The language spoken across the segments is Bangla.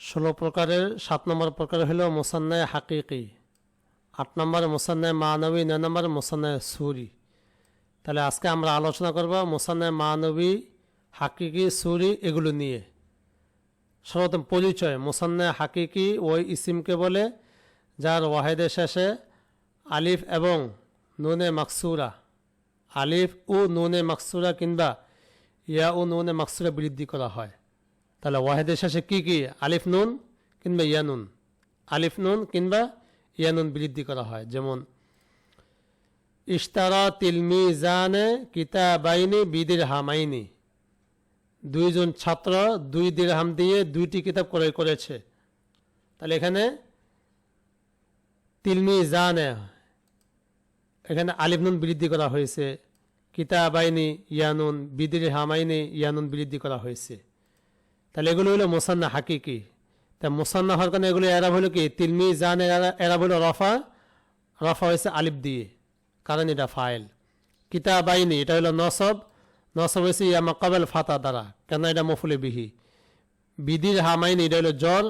ষোলো প্রকারের, সাত নম্বর প্রকার হলো মোসান্নায় হাকিকি, আট নম্বর মোসান্নায় মানবী, নয় নম্বর মোসান্নায় সুরি। তাহলে আজকে আমরা আলোচনা করব মোসান্নায় মানবী, হাকিকি, সুরি এগুলো নিয়ে। সর্বপ্রথম পরিচয়, মোসান্নায় হাকিকি ওই ইসিমকে বলে, যার ওয়াহেদের শেষে আলিফ এবং নুনে মাকসুরা, আলিফ ও নুনে মাকসুরা কিংবা ইয়া ও নুনে মাকসুরা বৃদ্ধি করা হয়। তাহলে ওয়াহেদের শেষে কি কি? আলিফ নুন কিংবা ইয়ানুন আলিফ নুন কিংবা ইয়ানুন বৃদ্ধি করা হয়। যেমন, ইশতারা তিলমি জানে কিতাবাইনি বিদির হামাইনি দুইজন ছাত্র দুই দিরহাম দিয়ে দুইটি কিতাব ক্রয় করেছে। তাহলে এখানে তিলমি জানে এখানে আলিফ নুন বৃদ্ধি করা হয়েছে। কিতাবাইনি ইয়ানুন বিদির হামাইনি ইয়ানুন বৃদ্ধি করা হয়েছে। তাহলে এগুলো হলো মোসান্না হাকিকি। তা মোসান্না হওয়ার কারণে এগুলো এরাব হলো কি? তিলমি জান এরাব হলো রফা। রফা হয়েছে আলিফ দিয়ে। কারণ এটা ফাইল। কিতাবাইনি এটা হলো নসব। নসব হয়েছে ইয়ামা কবেল ফাতা দ্বারা। কেন এটা মফুলে বিহি। বিদির হামাইনি এটা হলো জ্বর।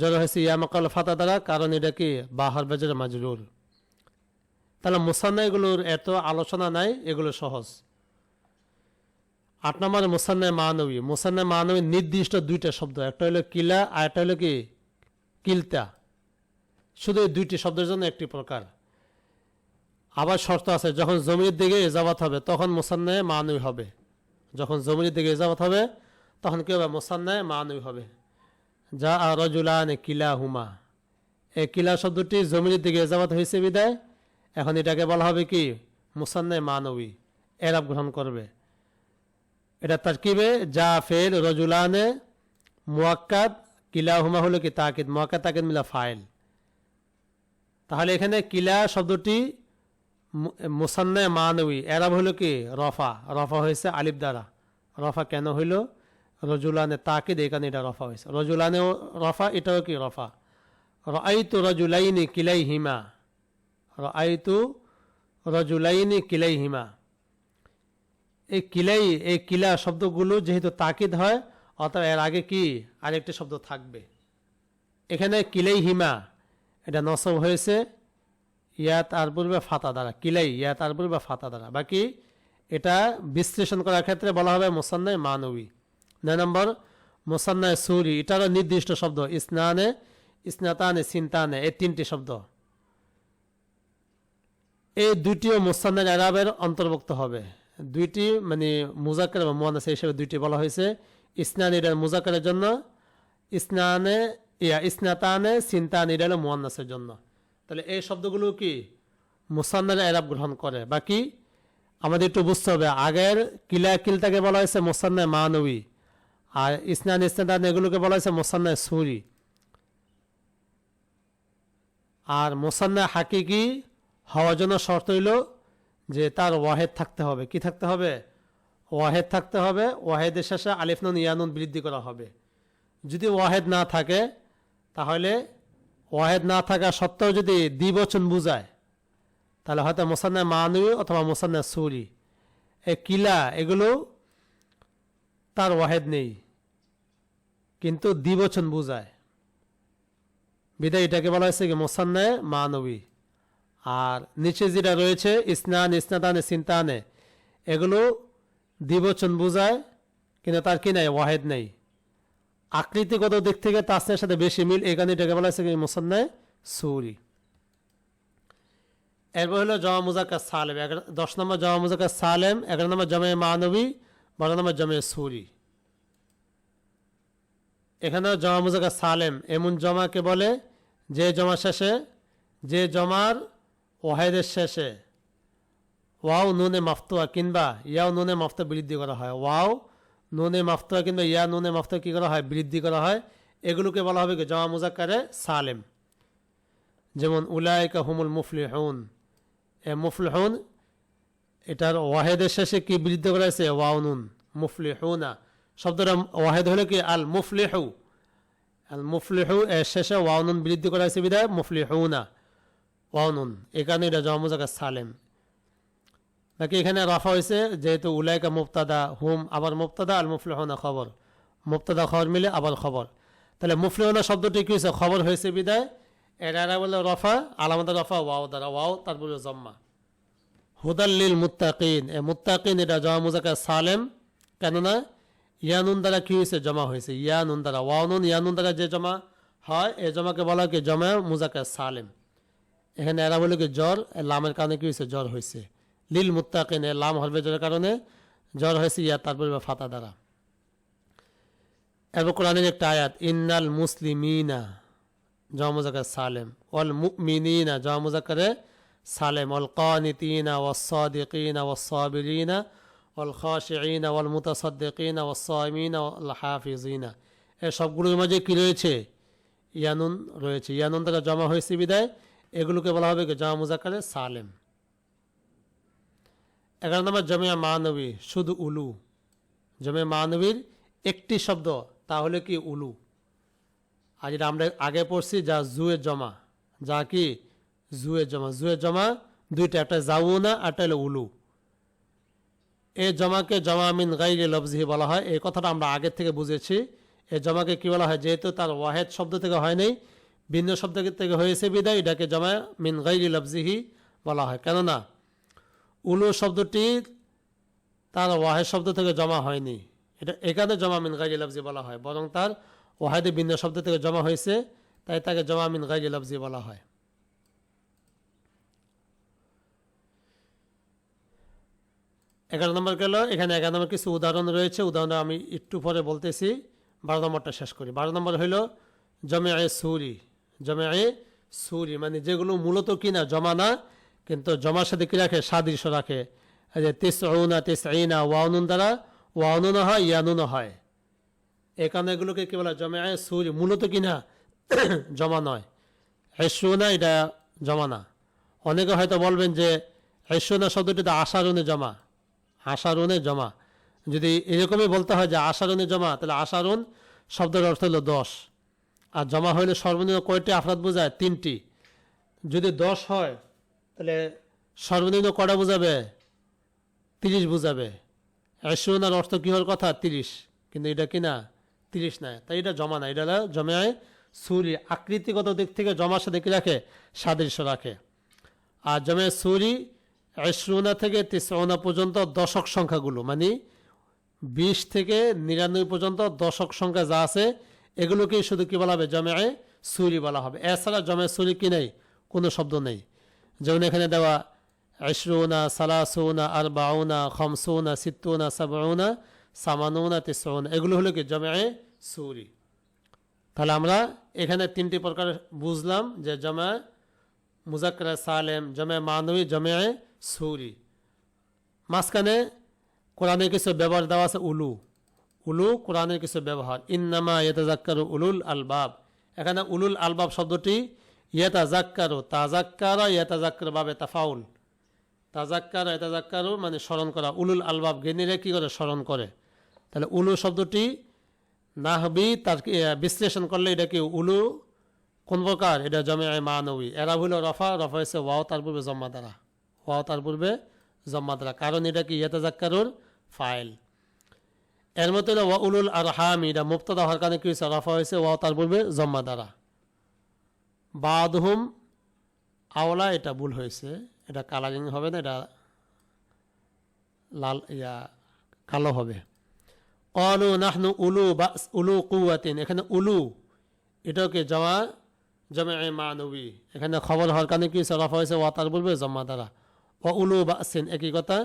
জ্বর হয়েছে ইয়ামা কবেল ফাতা দ্বারা। কারণ এটা কি? বাহার বেজর মাজরুর তাহলে মোসান্না এগুলোর এত আলোচনা নাই, এগুলো সহজ। আট নম্বরে মোসান্নায় মানবী। মোসান্নায় মানবী নির্দিষ্ট দুইটা শব্দ। একটা হলো কিলা আর একটা হলো কি? কিলতা। শুধু এই দুইটি শব্দের জন্য একটি প্রকার। আবার শর্ত আছে, যখন জমির দিকে এজাবাত হবে, তখন মোসান্নায় মানবী হবে। যখন জমির দিকে এজাবাত হবে, তখন কি হবে? মোসান্নায় মানবী হবে। যা আর রজুলান কিলা হুমা এই কিলা শব্দটি জমির দিকে এজাবাত হয়েছে বিদায়। এখন এটাকে বলা হবে কি? মুসান্নায় মানবী। এরাব গ্রহণ করবে। এটা তারকিবে যা ফেল রজুলানে মুয়াক্কাদ কিলা হুমা হলো কি তাকিদ, মুয়াক্কাদ, তাকিদ মিলা ফাইল। তাহলে এখানে কিলা শব্দটি মুসান্নায় মানবী এরাব হলো কি? রফা। রফা হয়েছে আলিফ দ্বারা। রফা কেন হইল? রজুলানে তাকিদ এখানে এটা রফা হয়েছে। রজুলানেও রফা, এটাও কি রফা? রাইতু রজুলাইনি কিলাই হিমা রাইতু রজুলাইনি কিলাই হিমা এই কিলাই, এই কিলা শব্দগুলো যেহেতু তাকিদ হয় অর্থাৎ এর আগে কি আরেকটি শব্দ থাকবে? এখানে কিলাই হিমা, এটা নসব হয়েছে, ইয়া তার পূর্বে ফাতা দ্বারা, কিলাই, ইয়া তার পূর্বে ফাতা দ্বারা। বাকি এটা বিশ্লেষণ করার ক্ষেত্রে বলা হবে মোসান্নায় মানবী। নয় নম্বর, মোসান্নায় সুরি, এটারও নির্দিষ্ট শব্দ, ইসনানে, ইসনাতানে, সিনতানে, এই তিনটি শব্দ। এই দুইটিও মোসান্নার আরবের অন্তর্ভুক্ত হবে। দুইটি মানে মুজাকের বা মোয়ানাসে হিসেবে দুইটি বলা হয়েছে। ইসনান এটার মুজাকের জন্য, ইসনানে, ইয়া, ইসনাতানে, সিনতান এটা হলো মোয়ান্নাসের জন্য। তাহলে এই শব্দগুলো কি? মুসান্নার এরাব গ্রহণ করে। বাকি আমাদের একটু বুঝতে হবে, আগের কিলা কিলতাকে বলা হয়েছে মোসান্নায় মানবী, আর ইসনান, ইসনাতান এগুলোকে বলা হয়েছে মোসান্নায় সুরি। আর মোসান্না হাকিকি হওয়ার জন্য শর্ত হইল যে তার ওয়াহেদ থাকতে হবে। কি থাকতে হবে? ওয়াহেদ থাকতে হবে, ওয়াহেদের শেষে আলিফনুন ইয়ানুন বৃদ্ধি করা হবে। যদি ওয়াহেদ না থাকে, তাহলে ওয়াহেদ না থাকা সত্ত্বেও যদি দ্বিবচন বুঝায়, তাহলে হয়তো মোসান্নায় মানবী অথবা মোসান্নায় সুরি। এই কিলা, এগুলো তার ওয়াহেদ নেই, কিন্তু দ্বিবচন বুঝায়। বিদায়, এটাকে বলা হয়েছে কি মোসান্নায় মানবী। আর নিচে যেটা রয়েছে, ইসনান, ইসনাদানে, সিনতানে, এগুলো দ্বিবচন বোঝায়, কিন্তু তার কি নাই? ওয়াহেদ নেই। আকৃতিগত দিক থেকে তাসনের সাথে বেশি মিল এখানে এটাকে বলা হয়েছে সুরি। এরপর হলো জমা মুজাক্কা সালেম। দশ নম্বর জমা মুজাক্কা সালেম, এগারো নম্বর জমে মানবী, বারো নম্বর জমে সুরি। এখানে জমা মুজাক্কা সালেম, এমন জমাকে বলে যে জমা শেষে, যে জমার ওয়াহেদের শেষে ওয়াও নুনে মাফতুয়া কিংবা ইয়াও নুনে মাফতুয়া বৃদ্ধি করা হয় ওয়াও নুনে মাফতুয়া কিংবা ইয়া নুনে মাফতুয়া কী করা হয় বৃদ্ধি করা হয় এগুলোকে বলা হবে কি জমা মুজাক্কারে সালেম যেমন উলায়কা হুমুল মুফলিহুন, এ মুফল মুফলিহুন, এটার ওয়াহেদের শেষে কি বৃদ্ধি করা হয়েছে নুন, মুফলিহুনা। শব্দটা ওয়াহেদ হলো কি? আল মুফলিহু। আল মুফলিহু এর শেষে ওয়াও নুন বৃদ্ধি করা হয়েছে বিদায় মুফলিহুনা। ওয়ানুন এখানে এটা জমুজাকা সালেম। বাকি এখানে রাফা হয়েছে? যেহেতু উলাইকা মুফতাদা হুম, আবার মুফতাদা আল মুফলিহনা খবর। মুফতাদা খবর মিলে আবার খবর। তাহলে মুফলিউনা শব্দটি কি হয়েছে? খবর হয়েছে বিদায়। এর বলে রফা আলামত রফা, ওয়াও দ্বারা, ওয়াও, তারপরে জম্মা। হুদাল্লিল মুত্তাকিন। এ মুত্তাকিন, এটা জমা মুজাকা সালেম। কেননা, ইয়ানুন দ্বারা কি হয়েছে? জমা হয়েছে। ইয়ানুন দ্বারা, ওয়ানুন, ইয়ানুন দ্বারা যে জমা হয়, এ জমাকে বলা হয় কি? জমা মুজাকা সালেম। এখানে এরা বলে কি, জ্বর লামের কারণে কি হয়েছে? জ্বর হয়েছে। লিল মুত্তাকিন, এ লাম হরবে জ্বরের কারণে জ্বর হয়েছে, ইয়া তারপরে ফাতা দ্বারা। এরপর কোরআনের একটা আয়াত, ইন্নাল মুসলিমিনা জমা মুজাকার সালেম, ওয়াল মুমিনিনা জমা মুজাকারে সালেম, ওয়াল কানিতিনা ওয়াস-সাদিকিনা ওয়াস-সাবিরিনা ওয়াল খাশিঈনা, ওয়াল মুতাসাদ্দিকিনা ওয়াস-সাইমিনা ওয়াল হাফিজিনা। এই সবগুলোর মাঝে কি রয়েছে? ইয়ানুন রয়েছে। ইয়ানুন দ্বারা জমা হয়েছে বিদায়। এগুলোকে বলা হবে জমা মুজাকারে সালেম। এগারো নম্বর জমিয়া মানবী, শুধু উলু। জমিয়া মানবীর একটি শব্দ, তাহলে কি উলু? আর যেটা আমরা আগে পড়ছি, যা জুয়ে জমা। যা কি? জুয়ে জমা। জুয়ে জমা দুইটা, একটা জাউনা একটা হলো উলু। এ জমাকে জমা মিন গাইরে লফজিহি বলা হয়। এই কথাটা আমরা আগের থেকে বুঝেছি। এ জমাকে কি বলা হয়? যেহেতু তার ওয়াহেদ শব্দ থেকে হয় নাই ভিন্ন শব্দ থেকে হয়েছে বিদায়, এটাকে জমা মিন গাইরি লফজিহি বলা হয়। কেননা, উলু শব্দটি তার ওয়াহেদ শব্দ থেকে জমা হয়নি। এটা এখানে জমা মিন গাইরি লফজি বলা হয়, বরং তার ওয়াহেদে ভিন্ন শব্দ থেকে জমা হয়েছে, তাই তাকে জমা মিন গাইরি লফজি বলা হয়। এগারো নম্বর গেল, এখানে এগারো নম্বর কিছু উদাহরণ রয়েছে, উদাহরণ আমি একটু পরে বলতেছি। বারো নম্বরটা শেষ করি। বারো নম্বর হইল জমে আয়ে সুরি। জমে আয়ে সুরি মানে যেগুলো মূলত কিনা জমা না কিন্তু জমার সাথে কি রাখে? সাদৃশ্য রাখে। যে তেস না তেস আইনা ওয়ানুন দ্বারা ওয়ানুন হয়, ইয়ানুন হয়। কারণে এগুলোকে কি বলা? জমে আয়ে সুরি, মূলত কিনা? জমা নয়। হেসুনা এটা জমা না অনেকে হয়তো বলবেন যে হেসুনা শব্দটিতে আশারুনে জমা। আশারুনে জমা। যদি এরকমই বলতে হয় যে আশারুনে জমা, তাহলে আশারুন শব্দের অর্থ হলো দশ। আর জমা হইলে সর্বনিম্ন কয়টি আফরাত বোঝায়? তিনটি। যদি দশ হয়, তাহলে সর্বনিম্ন কটা বোঝাবে? তিরিশ বোঝাবে। এসুনার অর্থ কী হওয়ার কথা? তিরিশ। কিন্তু এটা কি না? তিরিশ না তাই এটা জমা না এটা জমায় সুরি। আকৃতিগত দিক থেকে জমার সাথে কি রাখে? সাদৃশ্য রাখে। আর জমে সুরি এসরুনা থেকে তিসরুনা পর্যন্ত দশক সংখ্যাগুলো মানে বিশ থেকে নিরানব্বই পর্যন্ত দশক সংখ্যা যা আছে এগুলোকেই শুধু কি বলা হবে? জমে সুরি বলা হবে। এছাড়া জমে সুরি কি নেই? কোনো শব্দ নেই। যেমন এখানে দেওয়া এশরুনা সালাসুনা আর বাউনা খমসুনা, সিত্তুনা, সাবউনা, সামানুনা তিসরুনা এগুলো হলো কি? জমে সুরি। তাহলে আমরা এখানে তিনটি প্রকার বুঝলাম যে জমা মুজাক্কর, সালেম, জমে মানবী, জমে সুরি। মাঝখানে কোরআনের কিছু ব্যবহার দেওয়া আছে উলু। উলু কোরআনের কিছু ব্যবহার। ইন্নামা ইয়েতাজাক্কারু উলুল আলবাব। এখানে উলুল আলবাব শব্দটি ইয়েতাজাক্কারু তাজাক্কার ইয়েতাজাক্কার বাবে তাফাউল। তাজাক্কার ইয়েতাজাক্কারু মানে স্মরণ করা। উলুল আলবাব জ্ঞানীরা কী করে? স্মরণ করে। তাহলে উলু শব্দটি নাহবি তার বিশ্লেষণ করলে এটা কি? উলু কোন প্রকার? এটা জমে আয় মানবী। এরা হইল রফা রফা হয়েছে ওয়াও, তার পূর্বে জম্মা দ্বারা ওয়াও, তার পূর্বে জম্মা দ্বারা কারণ এটা কি? ইয়াতাজাক্কারুর ফাইল। এর মধ্যে হলো ওয়া উলুল আর হাম এটা মুক্তদা হওয়ার কারণে কি হয়েছে রফা হয়েছে ওয়াও তার পূর্বে জম্মা দ্বারা। বাদহুম আওলা, এটা ভুল হয়েছে, এটা কালারিং হবে না, এটা লাল, ইয়া, কালো হবে। অলু নাহনু উলু বা উলু কুয়াতিন এখানে উলু, এটাকে জমা জমে মানবী, এখানে খবর হওয়ার কারণে কি হয়েছে রফা হয়েছে ওয়াতার বলবে জম্মা দ্বারা। ও উলু বা সিন একই কথা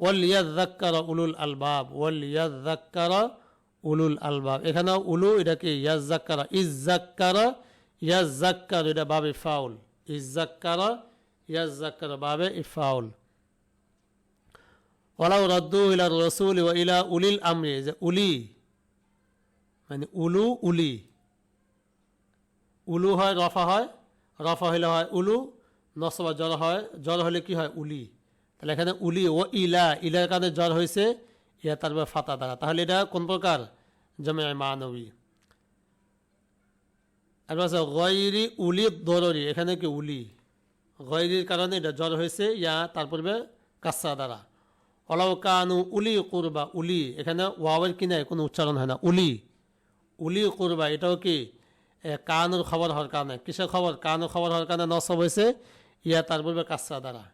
ওয়াল ইয়াদাক্কার উলুল আলবাব ওয়াল ইয়াদাক্কার উলুল আলবাব। এখানে উলু, এটাকে ইয়াজাক্কারা ইজাক্কারা ইয়াজাক্কার এটা বাবে ফাউল। ইজাক্কারা ইয়াজাক্কার বাবে ইফাউল ওলাউ রদ্দু ইলা রসুল ও ইলা উলিল আমরি যে উলি মানে উলু, উলি। উলু হয়, রফা হয়, রফা হইলে হয় উলু, নসবা জ্বর হয় জ্বর হলে কি হয়? উলি। তাহলে এখানে উলি ও ইলা, ইলার কারণে জ্বর হয়েছে, ইয়া তারপরে ফাতা দ্বারা। তাহলে এটা কোন প্রকার? জমে মানবী। আর আছে গয়রি উলি দররি, এখানে কি উলি? গয়রির কারণে এটা জ্বর হয়েছে, ইয়া তার পূর্বে কাসা দ্বারা। অলাউ কানু উলি কুরবা, উলি, এখানে ওয়াওয়ের কিনায় কোনো উচ্চারণ হয় না, উলি। উলি কুরবা, এটাও কি? কানুর খবর হওয়ার কারণে। কিসের খবর? কানুর খবর হওয়ার কারণে নসব হয়েছে, ইয়া তার পূর্বে দ্বারা।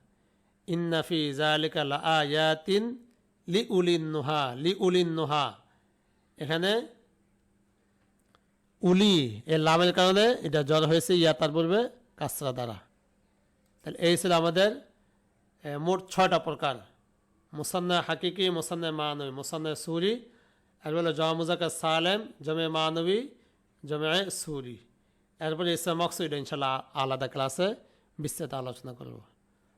ইন্নাফি জালিকা আয়াতিন লি উলিন নুহা লি উলিন নুহা এখানে উলি, এর লামের কারণে এটা জ্বর হয়েছে, ইয়া তার পূর্বে কাসরা দ্বারা। তাহলে এই ছিল আমাদের মোট ছয়টা প্রকার। মুসান্না হাকিকি মুসান্না মানবী মুসান্না সুরি, এরপরে জমা মুজাকা সালেম, জমে মানবী, জমে সুরি। এরপরে ইসা মকসুদ ইনশাল্লাহ আলাদা ক্লাসে বিস্তারিত আলোচনা করব।